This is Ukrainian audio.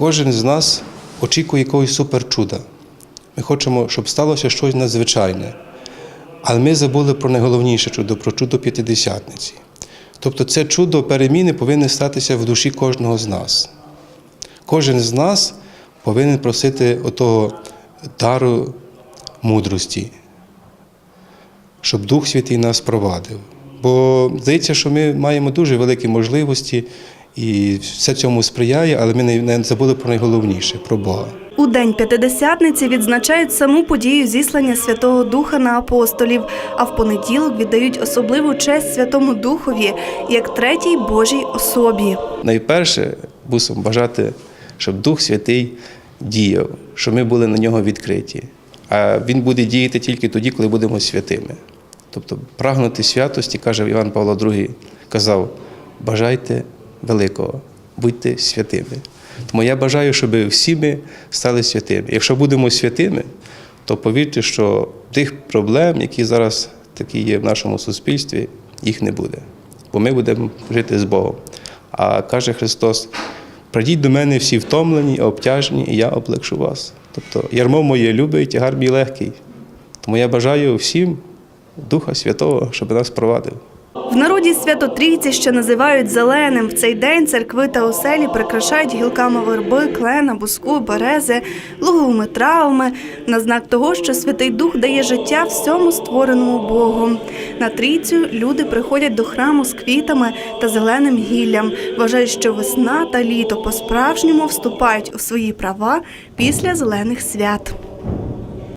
Кожен з нас очікує якогось суперчуда. Ми хочемо, щоб сталося щось надзвичайне. Але ми забули про найголовніше чудо, про чудо п'ятидесятниці. Тобто це чудо переміни повинне статися в душі кожного з нас. Кожен з нас повинен просити отого дару мудрості, щоб Дух Святий нас провадив. Бо здається, що ми маємо дуже великі можливості, і все цьому сприяє, але ми не- забули про найголовніше про Бога. У День П'ятидесятниці відзначають саму подію зіслання Святого Духа на апостолів, а в понеділок віддають особливу честь Святому Духові як третій Божій особі. Найперше мусимо бажати, щоб Дух Святий діяв, щоб ми були на нього відкриті. А він буде діяти тільки тоді, коли будемо святими. Тобто прагнути святості, каже Іван Павло II, казав, бажайте великого, будьте святими. Тому я бажаю, щоб всі ми стали святими. Якщо будемо святими, то повірте, що тих проблем, які зараз такі є в нашому суспільстві, їх не буде. Бо ми будемо жити з Богом. А каже Христос: прийдіть до мене всі втомлені, обтяжені, і я облегшу вас. Тобто ярмо моє любить, тягар мій легкий. Тому я бажаю всім Духа Святого, щоб нас провадив. В народі свято Трійці ще називають зеленим. В цей день церкви та оселі прикрашають гілками верби, клена, буску, берези, луговими травами на знак того, що Святий Дух дає життя всьому створеному Богом. На трійцю люди приходять до храму з квітами та зеленим гіллям. Вважають, що весна та літо по-справжньому вступають у свої права після зелених свят.